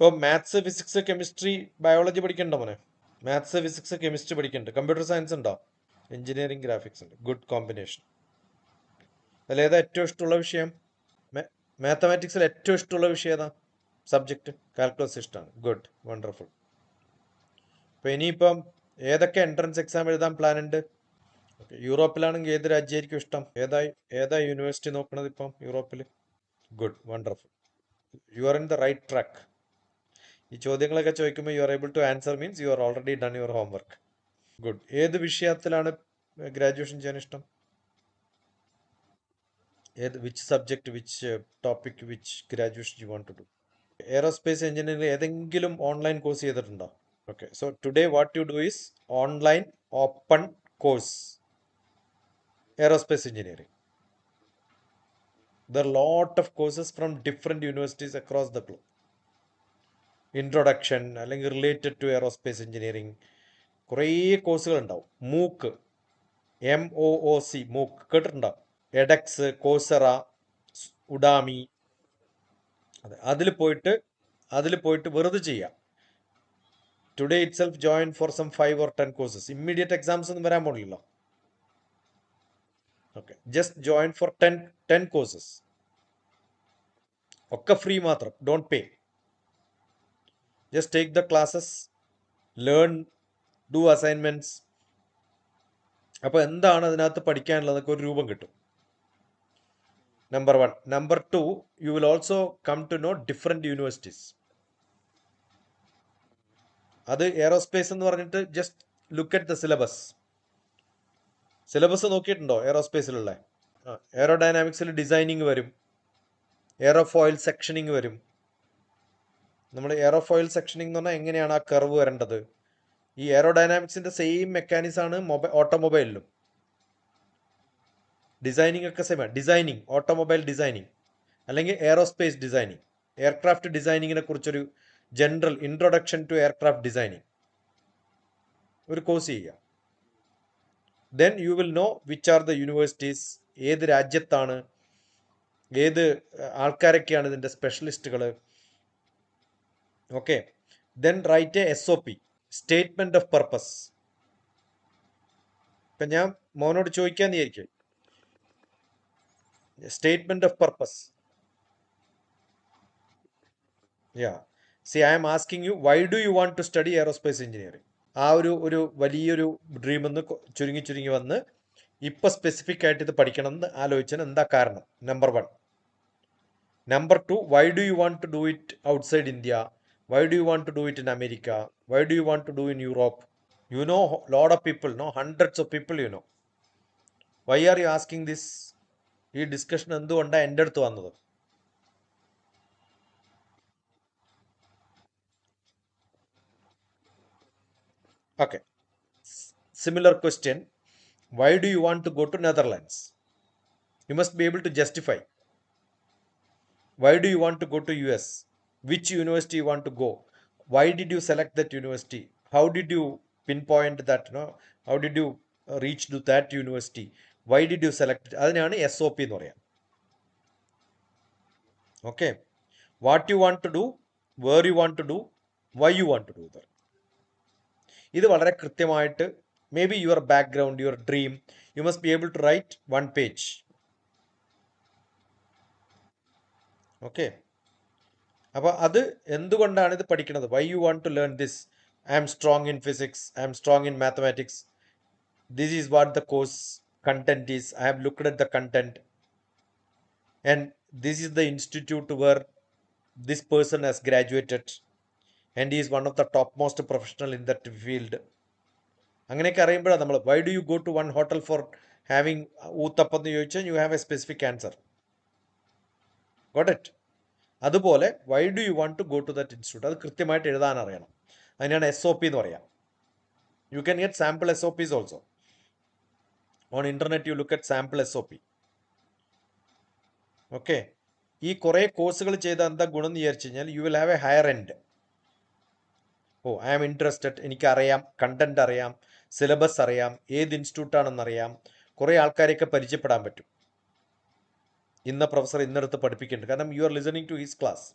ഇപ്പോൾ maths physics chemistry biology പഠിക്കണ്ടോ മോനെ? മാത്സ് ഫിസിക്സ് കെമിസ്ട്രി പഠിക്കണ്ട. കമ്പ്യൂട്ടർ സയൻസ് ഉണ്ടോ? എഞ്ചിനീയറിംഗ് ഗ്രാഫിക്സ് ഉണ്ട്. ഗുഡ് കോമ്പിനേഷൻ അതിലേതാ ഏറ്റവും ഇഷ്ടമുള്ള വിഷയം? മാത്തമാറ്റിക്സിൽ ഏറ്റവും ഇഷ്ടമുള്ള വിഷയം ഏതാ? സബ്ജക്റ്റ് കാൽക്കുലസ് ഇഷ്ടമാണ്. ഗുഡ് വണ്ടർഫുൾ അപ്പോൾ ഇനിയിപ്പം ഏതൊക്കെ എൻട്രൻസ് എക്സാം എഴുതാൻ പ്ലാൻ ഉണ്ട്? യൂറോപ്പിലാണെങ്കിൽ ഏത് രാജ്യമായിരിക്കും ഇഷ്ടം? ഏതാ ഏതാ യൂണിവേഴ്സിറ്റി നോക്കണത് ഇപ്പം യൂറോപ്പിൽ good wonderful you are in the right track ഈ ചോദ്യങ്ങളൊക്കെ ചോദിക്കുമ്പോൾ you are able to answer means you are already done your homework good ഏത് വിഷയത്തിലാണ് ഗ്രാജുവേഷൻ ചെയ്യാൻ ഇഷ്ടം? ഏത് which subject which topic which graduation you want to do aerospace engineering ഏതെങ്കിലും online course ചെയ്തിട്ടുണ്ടോ? Okay so today what you do is online open course aerospace engineering there lot of courses from different universities across the globe introduction അല്ലെങ്കിൽ related to aerospace engineering കുറേ കോഴ്സുകൾ ഉണ്ടാവും മൂക്ക് M O O C മൂക്ക് കേട്ടിട്ടുണ്ടാവും എഡക്സ് കോസറ ഉഡാമി അതെ അതിൽ പോയിട്ട് അതിൽ പോയിട്ട് വെറുതെ ചെയ്യാം. Today itself join for some five or ten courses immediate exams ഒന്നും വരാൻ പോണില്ലല്ലോ. Okay just join for ten ten courses ഒക്കെ ഫ്രീ മാത്രം. Don't pay just take the classes learn do assignments അപ്പോൾ എന്താണ് അതിനകത്ത് പഠിക്കാനുള്ളതൊക്കെ ഒരു രൂപം കിട്ടും. Number one number two you will also come to know different universities അത് എയറോസ്പേസ് എന്ന് പറഞ്ഞിട്ട് just look at the syllabus syllabus നോക്കിയിട്ടുണ്ടോ എയറോസ്പേസിലുള്ള എയറോഡൈനാമിക്സിൽ ഡിസൈനിങ് വരും. എയറോഫോയിൽ സെക്ഷനിങ് വരും. നമ്മൾ എയറോഫോയിൽ സെക്ഷനിങ് എന്ന് പറഞ്ഞാൽ എങ്ങനെയാണ് ആ കർവ് വരേണ്ടത്? ഈ എയറോഡൈനാമിക്സിന്റെ സെയിം മെക്കാനിക്സ് ആണ് മൊബൈൽ ഓട്ടോമൊബൈലിലും ഡിസൈനിങ് ഒക്കെ സെയിം ഡിസൈനിങ് ഓട്ടോമൊബൈൽ ഡിസൈനിങ് അല്ലെങ്കിൽ എയറോസ്പേസ് ഡിസൈനിങ് എയർക്രാഫ്റ്റ് ഡിസൈനിങ്ങിനെ കുറിച്ചൊരു general introduction to aircraft designing ഒരു കോഴ്സ് ചെയ്യുക. Then you will know which are the universities ഏത് രാജ്യത്താണ് ഏത് ആൾക്കാരൊക്കെയാണ് ഇതിന്റെ സ്പെഷ്യലിസ്റ്റുകൾ okay then write a S O P statement of purpose ഇപ്പൊ ഞാൻ മോനോട് ചോദിക്കാൻ വിചാരിക്കും. Statement of purpose yeah see I'm asking you why do you want to study aerospace engineering ആ ഒരു ഒരു വലിയൊരു ഡ്രീം എന്ന് ചുരുങ്ങി ചുരുങ്ങി വന്ന് ഇപ്പൊ സ്പെസിഫിക് ആയിട്ട് ഇത് പഠിക്കണം എന്ന് ആലോചിച്ചാൽ എന്താ കാരണം? Number one number two why do you want to do it outside India why do you want to do it in America why do you want to do in Europe you know load of people no hundreds of people you know why are you asking this ഈ discussion എന്തുകൊണ്ടാണ് എന്റെ അടുത്ത് വന്നത് Okay. S- Similar question. Why do you want to go to Netherlands? You must be able to justify. Why do you want to go to US? Which university you want to go? Why did you select that university? How did you pinpoint that? you know How did you uh, reach to that university? Why did you select? it? S O P എന്ന് പറയാം okay what you want to do where you want to do why you want to do there ഇത് വളരെ കൃത്യമായിട്ട് maybe your background your dream you must be able to write one page okay അപ്പോൾ അത് എന്തുകൊണ്ടാണ് ഇത് പഠിക്കുന്നത്? Why you want to learn this I am strong in physics I am strong in mathematics this is what the course content is I have looked at the content and this is the institute where this person has graduated and is one of the top most professional in that field അങ്ങനെയൊക്കെ അറിയുമ്പോഴാണ് നമ്മൾ why do you go to one hotel for having uttapam? എന്ന് ചോദിച്ചാൽ you have a specific answer got it അതുപോലെ why do you want to go to that institute അത് കൃത്യമായിട്ട് എഴുതാൻ അറിയണം. അതിനാണ് എസ് ഒ പി എന്ന് പറയാം. You can get sample S O Ps also on internet you look at sample S O P okay ഈ കുറേ കോഴ്സുകൾ ചെയ്ത എന്താ ഗുണം എന്ന് വിചാരിച്ചു കഴിഞ്ഞാൽ you will have a higher end oh I am interested എനിക്കറിയാം. കണ്ടന്റ് അറിയാം. സിലബസ് അറിയാം. ഏത് ഇൻസ്റ്റിറ്റ്യൂട്ടാണെന്ന് അറിയാം. കുറേ ആൾക്കാരെയൊക്കെ പരിചയപ്പെടാൻ പറ്റും. ഇന്ന പ്രൊഫസർ ഇന്നടുത്ത് പഠിപ്പിക്കുന്നുണ്ട് കാരണം you are listening to his class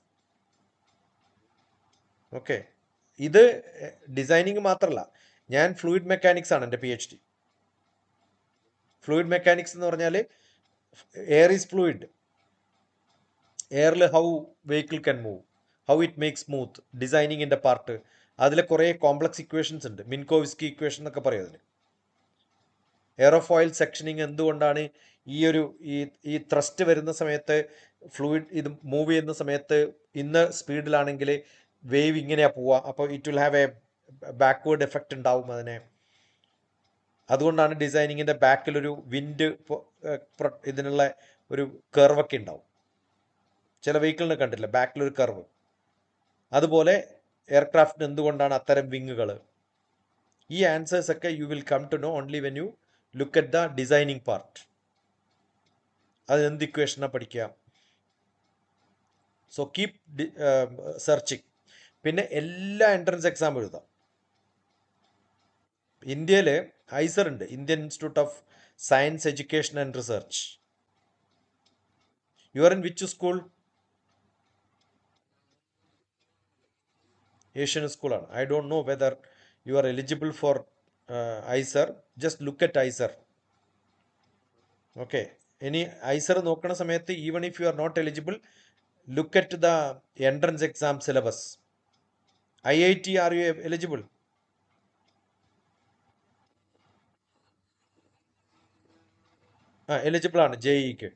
okay ഇത് ഡിസൈനിങ് മാത്രമല്ല ഞാൻ ഫ്ലൂയിഡ് മെക്കാനിക്സ് ആണ് എന്റെ P H D fluid mechanics എന്ന് പറഞ്ഞാൽ എയർ ഈസ് ഫ്ലൂയിഡ് എയറിൽ how vehicle can move how it make smooth ഡിസൈനിങ്ങിന്റെ part അതിൽ കുറേ കോംപ്ലക്സ് ഇക്വേഷൻസ് ഉണ്ട്. മിൻകോവിസ്കി ഇക്വേഷൻ എന്നൊക്കെ പറയും അതിന്. എയറോഫോയിൽ സെക്ഷനിങ് എന്തുകൊണ്ടാണ് ഈ ഒരു ഈ ഈ ത്രസ്റ്റ് വരുന്ന സമയത്ത് ഫ്ലൂയിഡ് ഇത് മൂവ് ചെയ്യുന്ന സമയത്ത് ഇന്ന് സ്പീഡിലാണെങ്കിൽ വേവ് ഇങ്ങനെയാ പോവുക. അപ്പോൾ it will have a backward effect ഉണ്ടാവും അതിനെ. അതുകൊണ്ടാണ് ഡിസൈനിങ്ങിന്റെ ബാക്കിലൊരു വിൻഡ് ഇതിനുള്ള ഒരു കർവൊക്കെ ഉണ്ടാവും. ചില വെഹിക്കിളിനെ കണ്ടില്ല ബാക്കിലൊരു കർവ് അതുപോലെ എയർക്രാഫ്റ്റിന് എന്തുകൊണ്ടാണ് അത്തരം വിങ്ങുകൾ ഈ ആൻസേഴ്സ് ഒക്കെ you will come to know only when you look at the designing part അത് എന്ത് ഇക്വേഷനാണ് പഠിക്കുക? സോ കീപ് സെർച്ചിങ് പിന്നെ എല്ലാ എൻട്രൻസ് എക്സാം എഴുതാം. ഇന്ത്യയിൽ ഐസർ ഉണ്ട്. Indian Institute of Science Education and Research. You are in which school Asian സ്കൂളാണ് I don't know whether you are eligible for IISER. Just look at IISER. Okay ഇനി IISER നോക്കുന്ന സമയത്ത് even if you are not eligible look at the entrance exam syllabus I I T are you eligible ആ eligible ആണ് J ഇക്ക്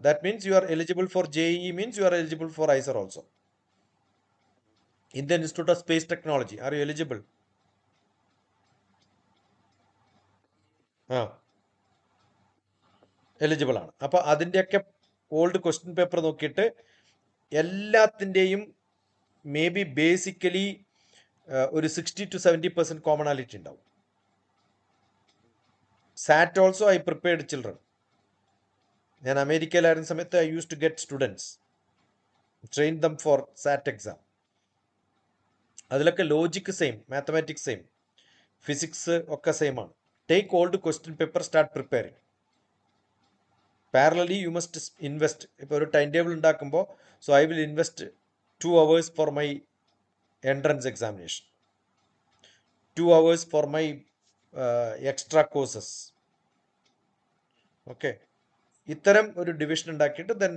that means you are eligible for J E means you are eligible for IISER also Indian Institute of Space Technology are you eligible ആ. Eligible ആണ്. അപ്പോൾ അതിന്റെയൊക്കെ old question paper നോക്കിയിട്ട് എല്ലാത്തിന്റെയും maybe basically ഒരു sixty to seventy percent commonality ഉണ്ടാവും. SAT also I prepared children ഞാൻ അമേരിക്കയിലായിരുന്ന സമയത്ത് I use to get students train them for SAT exam അതിലൊക്കെ logic same mathematics same physics ഒക്കെ same ആണ്. Take old question paper start preparing parallelly you must invest ഇപ്പോൾ ഒരു time table ഉണ്ടാക്കുമ്പോൾ so I will invest two hours for my entrance examination two hours for my extra courses okay ഇത്തരം ഒരു division ഉണ്ടാക്കിയിട്ട് then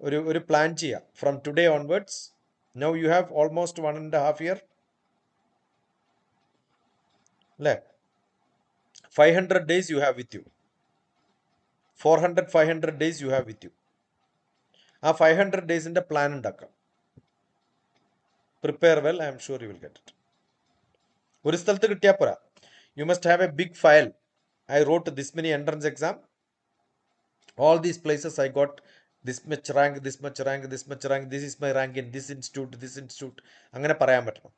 ഒരു ഒരു plan ചെയ്യാം. From today onwards now you have almost one and half year അല്ലേ? Five hundred days you have with you four hundred five hundred days you have with you. ആ five hundred ഡേയ്സിന്റെ plan ഉണ്ടാക്കാം. Prepare well I'm sure you will get it. ഒരു സ്ഥലത്ത് കിട്ടിയാൽ പോരാ. You must have a big file. I wrote this many entrance exam. All these places I got this much rank, this much rank, this much rank, this is my rank in this institute, this institute. അങ്ങനെ പറയാൻ പറ്റണം.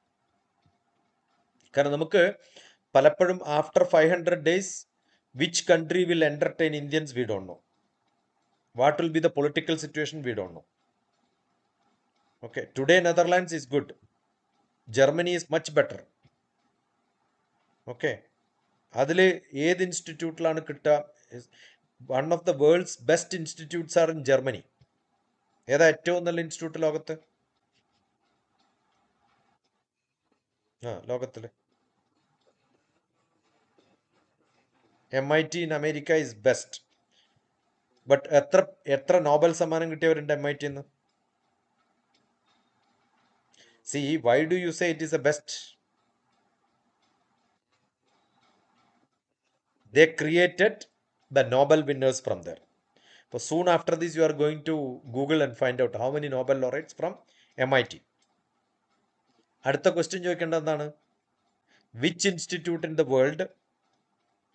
കാരണം നമുക്ക് പലപ്പോഴും after five hundred days which country will entertain Indians we don't know what will be the political situation we don't know okay today Netherlands is good Germany is much better okay അതിൽ ഏത് ഇൻസ്റ്റിറ്റ്യൂട്ടിലാണ് കിട്ടുക? One of the world's best institutes are in Germany ഏതാ ഏറ്റവും നല്ല institute ലോകത്ത്? ആ ലോകത്തിൽ M I T in America is best but എത്ര എത്ര നോബൽ സമ്മാനം കിട്ടിയവരുണ്ട് M I tin see why do you say it is a best they created the Nobel winners from there. So soon after this, you are going to Google and find out how many Nobel laureates from MIT. അടുത്ത question ചോദിക്കേണ്ടത് എന്താണ് which institute in the world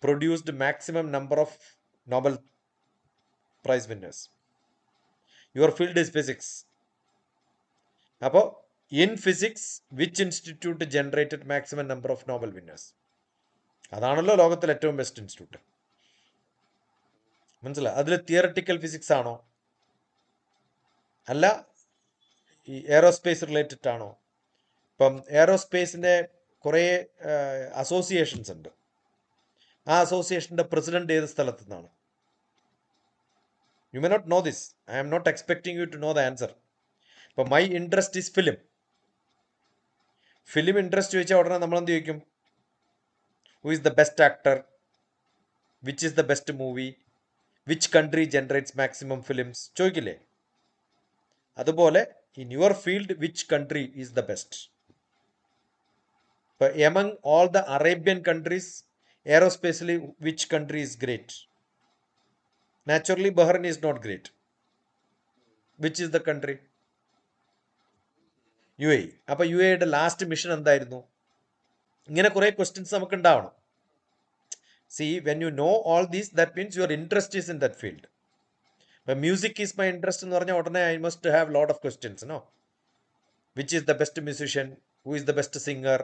produced maximum number of Nobel prize winners your field is physics അപ്പോൾ in physics which institute generated maximum number of Nobel winners അതാണല്ലോ ലോകത്തിലെ ഏറ്റവും best institute മനസ്സിലായി? അതിൽ theoretical physics ആണോ? അല്ല ഈ എയറോസ്പേസ് റിലേറ്റഡ് ആണോ? ഇപ്പം എയറോസ്പേസിന്റെ കുറേ അസോസിയേഷൻസ് ഉണ്ട്. ആ അസോസിയേഷന്റെ പ്രസിഡന്റ് ഏത് സ്ഥലത്തു നിന്നാണ് you may not know this I am not expecting you to know the answer ഇപ്പം my interest is film film interest ചോദിച്ചാൽ ഉടനെ നമ്മൾ എന്ത് ചോദിക്കും? Who is the best actor which is the best movie which country generates maximum films ചോദിക്കില്ലേ? അതുപോലെ in your field which country is the best ഇപ്പൊ among all the Arabian countries എയറോസ്പേസിലി which country is great naturally Bahrain is not great which is the country U A അപ്പൊ U എയുടെ last mission എന്തായിരുന്നു? ഇങ്ങനെ കുറെ questions നമുക്ക് ഉണ്ടാവണം see when you know all these that means your interest is in that field ഇപ്പൊ music is my interest എന്ന് പറഞ്ഞാൽ ഉടനെ I must have lot of questions no which is the best musician who is the best singer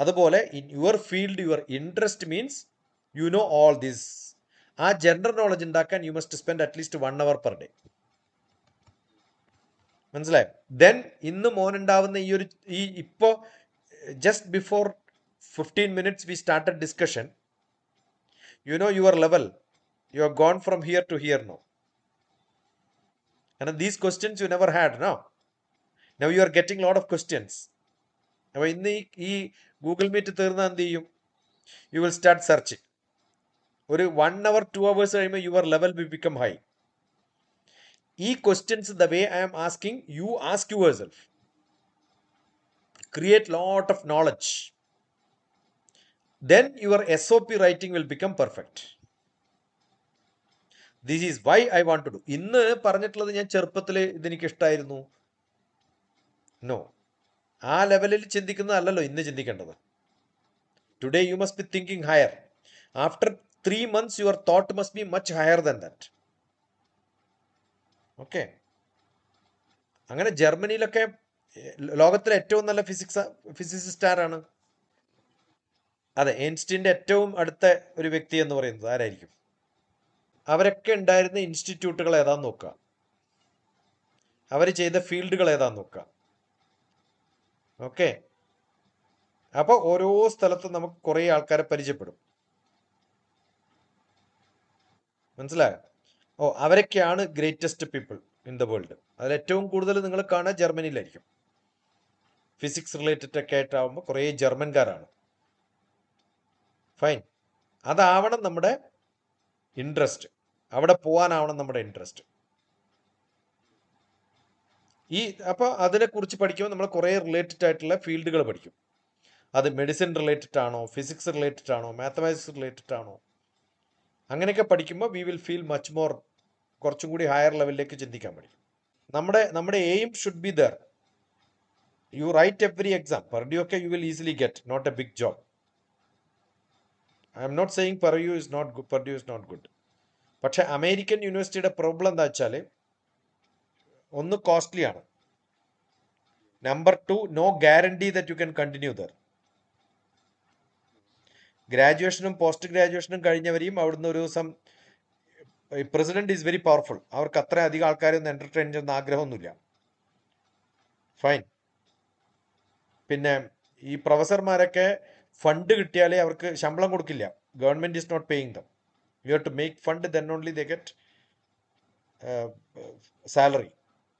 അതുപോലെ in your field your interest means you know all this ആ general knowledge ഉണ്ടാക്കാൻ you must spend at least one hour per day മനസ്സിലായി? Then ഇന്ന് മോനുണ്ടാവുന്ന ഈ ഒരു ഈ ഇപ്പോ just before fifteen minutes we started discussion you know your level you are gone from here to here no കാരണം these questions you never had no now you are getting lot of questions അപ്പോൾ ഇന്ന് ഈ ഈ Google Meet തീർന്നാൽ എന്ത് ചെയ്യും? You will start search ഒരു one hour two hours കഴിയുമ്പോൾ your level we become high ഈ questions the way I am asking you ask yourself create lot of knowledge then your SOP writing will become perfect this is why I want to do ഇന്ന് പറഞ്ഞിട്ടുള്ളത് ഞാൻ ചെറുപ്പത്തിൽ ഇതെനിക്ക് ഇഷ്ടമായിരുന്നു no ആ ലെവലിൽ ചിന്തിക്കുന്നതല്ലല്ലോ ഇന്ന് ചിന്തിക്കേണ്ടത്. Today you must be thinking higher after three months your thought must be much higher than that okay അങ്ങനെ ജർമ്മനിയിലൊക്കെ ലോകത്തിലെ ഏറ്റവും നല്ല ഫിസിക്സ് ഫിസിസിസ്റ്റ് ആരാണ്? അതെ എയിൻസ്റ്റീന്റെ ഏറ്റവും അടുത്ത ഒരു വ്യക്തി എന്ന് പറയുന്നത് ആരായിരിക്കും? അവരൊക്കെ ഉണ്ടായിരുന്ന ഇൻസ്റ്റിറ്റ്യൂട്ടുകൾ ഏതാന്ന് നോക്കുക. അവർ ചെയ്ത ഫീൽഡുകൾ ഏതാന്ന് നോക്കുക. ഓക്കെ. അപ്പോൾ ഓരോ സ്ഥലത്തും നമുക്ക് കുറേ ആൾക്കാരെ പരിചയപ്പെടും. മനസ്സിലായോ? ഓ അവരൊക്കെയാണ് greatest people in the world അതിൽ ഏറ്റവും കൂടുതൽ നിങ്ങൾ കാണുക ജർമ്മനിയിലായിരിക്കും. ഫിസിക്സ് റിലേറ്റഡ് ഒക്കെ ആയിട്ടാവുമ്പോൾ കുറേ ജർമ്മൻകാരാണ്. ഫൈൻ അതാവണം നമ്മുടെ ഇൻട്രസ്റ്റ് അവിടെ പോകാനാവണം നമ്മുടെ ഇൻട്രസ്റ്റ് ഈ അതിനെ കുറിച്ച് പഠിക്കുമ്പോൾ നമ്മൾ കുറേ റിലേറ്റഡ് ആയിട്ടുള്ള ഫീൽഡുകൾ പഠിക്കും. അത് മെഡിസിൻ റിലേറ്റഡ് ആണോ ഫിസിക്സ് റിലേറ്റഡ് ആണോ മാത്തമാറ്റിക്സ് റിലേറ്റഡ് ആണോ? അങ്ങനെയൊക്കെ പഠിക്കുമ്പോൾ we will feel much more കുറച്ചും കൂടി ഹയർ ലെവലിലേക്ക് ചിന്തിക്കാൻ പഠിക്കും. നമ്മുടെ നമ്മുടെ aim should be there you write every exam Purdue ഒക്കെ you will easily get not a big job I'm not saying Purdue is not good Purdue is not good പക്ഷെ American യൂണിവേഴ്സിറ്റിയുടെ പ്രോബ്ലം എന്താ വെച്ചാൽ ഒന്ന് കോസ്റ്റ്ലി ആണ്. Number two no guarantee that you can continue there ഗ്രാജുവേഷനും post ഗ്രാജുവേഷനും കഴിഞ്ഞവരെയും അവിടുന്ന് ഒരു ദിവസം പ്രസിഡന്റ് ഈസ് വെരി പവർഫുൾ അവർക്ക് അത്ര അധികം ആൾക്കാരൊന്നും എന്റർടൈൻ ചെയ്യുന്ന ആഗ്രഹമൊന്നുമില്ല. ഫൈൻ പിന്നെ ഈ പ്രൊഫസർമാരൊക്കെ ഫണ്ട് കിട്ടിയാലേ അവർക്ക് ശമ്പളം കൊടുക്കില്ല. Government is not paying them you have to make fund then only they get salary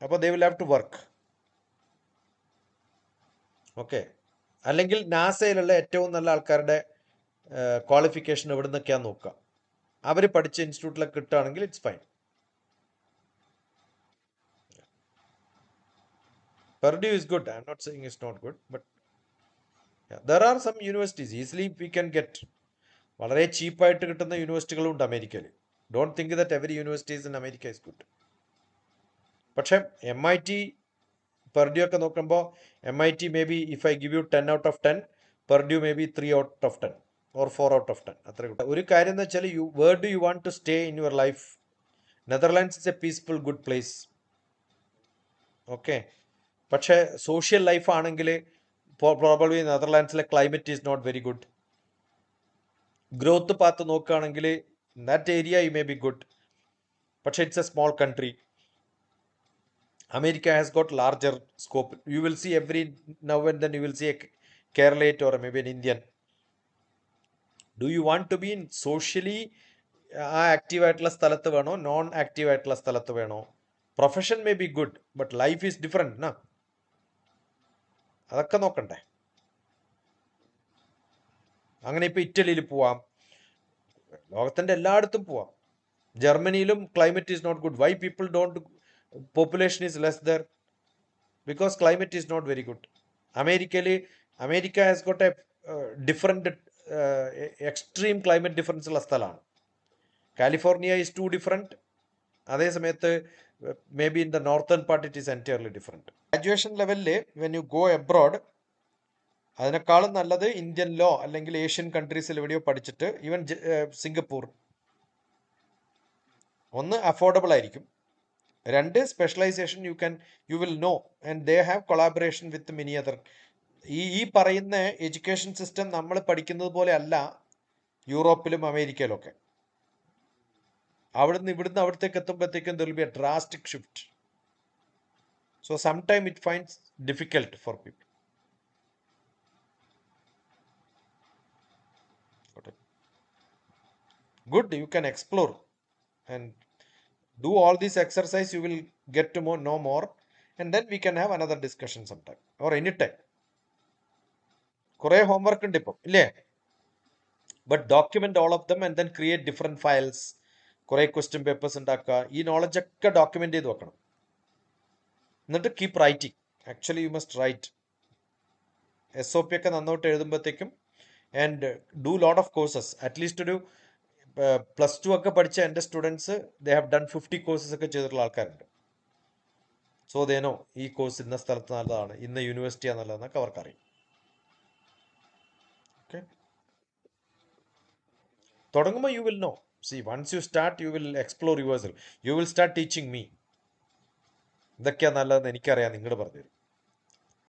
അപ്പോൾ they will have to work okay അല്ലെങ്കിൽ നാസയിലുള്ള ഏറ്റവും നല്ല ആൾക്കാരുടെ ക്വാളിഫിക്കേഷൻ എവിടെ നിന്നൊക്കെയാന്ന് നോക്കുക അവർ പഠിച്ച ഇൻസ്റ്റിറ്റ്യൂട്ടിലൊക്കെ കിട്ടുകയാണെങ്കിൽ it's fine Purdue is good I not saying is not good but there are some universities easily we can get വളരെ ചീപ്പായിട്ട് കിട്ടുന്ന യൂണിവേഴ്സിറ്റികളും ഉണ്ട് അമേരിക്കയിൽ don't think that every universities in America is good പക്ഷേ എം ഐ ടി പെർഡ്യൂ ഒക്കെ നോക്കുമ്പോൾ M I T maybe if I give you ten out of ten Purdue maybe three out of ten or four out of ten അത്ര ഒരു കാര്യം എന്ന് വെച്ചാൽ you where do you want to stay in your life Netherlands is a peaceful good place okay പക്ഷേ social life ആണെങ്കിൽ probably നെതർലാൻഡ്സിലെ climate is not very good growth path നോക്കുകയാണെങ്കിൽ that area you may be good പക്ഷേ it's a small country America has got larger scope you will see every now and then you will see a Keralite or maybe an Indian do you want to be in socially ah active ആയിട്ടുള്ള സ്ഥലത്ത് വേണോ non active ആയിട്ടുള്ള സ്ഥലത്ത് വേണോ profession may be good but life is different എന്നാ അതൊക്കെ നോക്കണ്ടേ അങ്ങനെ ഇപ്പോൾ ഇറ്റലിയിൽ പോവാം ലോകത്തിന്റെ എല്ലായിടത്തും പോവാം ജർമ്മനിയിലും climate is not good why people don't population is less there because climate is not very good അമേരിക്കയിൽ America has got a different extreme climate difference ഉള്ള സ്ഥലമാണ് കാലിഫോർണിയ ഈസ് ടു ഡിഫറെന്റ് അതേ സമയത്ത് may be in the northern part it is entirely different graduation ലെവലിൽ when you go abroad അതിനേക്കാളും നല്ലത് Indian ലോ അല്ലെങ്കിൽ ഏഷ്യൻ കൺട്രീസിൽ എവിടെയോ പഠിച്ചിട്ട് ഈവൻ സിംഗപ്പൂർ. ഒന്ന് അഫോർഡബിൾ ആയിരിക്കും. രണ്ട് specialization you can you will know and they have collaboration with many other ഈ ഈ പറയുന്ന എഡ്യൂക്കേഷൻ സിസ്റ്റം നമ്മൾ പഠിക്കുന്നത് പോലെ അല്ല യൂറോപ്പിലും അമേരിക്കയിലൊക്കെ. അവിടുന്ന് ഇവിടുന്ന് അവിടത്തേക്ക് എത്തുമ്പോഴത്തേക്കും there'll be a drastic shift so some time it finds difficult for people good you can explore and do all this exercise you will get to more, know more and then we can have another discussion sometime or anytime കുറേ homework ഉണ്ട് ഇപ്പം ഇല്ലേ? But document all of them and then create different files കുറേ question papers ഉണ്ടാക്കുക ഈ knowledge ഒക്കെ document ചെയ്ത് വെക്കണം. എന്നിട്ട് keep writing actually you must write S O P ഒക്കെ നന്നായിട്ട് എഴുതുമ്പോഴത്തേക്കും and do lot of courses at least ഒരു പ്ലസ് ടു ഒക്കെ പഠിച്ച എന്റെ students they have done fifty courses ഒക്കെ ചെയ്തിട്ടുള്ള ആൾക്കാരുണ്ട്. സോ ദേനോ ഈ കോഴ്സ് ഇന്ന സ്ഥലത്ത് നല്ലതാണ് ഇന്ന യൂണിവേഴ്സിറ്റിയാണ് നല്ലതെന്നൊക്കെ അവർക്കറിയാം. ഓക്കെ തുടങ്ങുമ്പോൾ you will know see once you start you will explore yourself you will start teaching me ഇതൊക്കെയാണ് നല്ലതെന്ന് എനിക്കറിയാം നിങ്ങൾ പറഞ്ഞു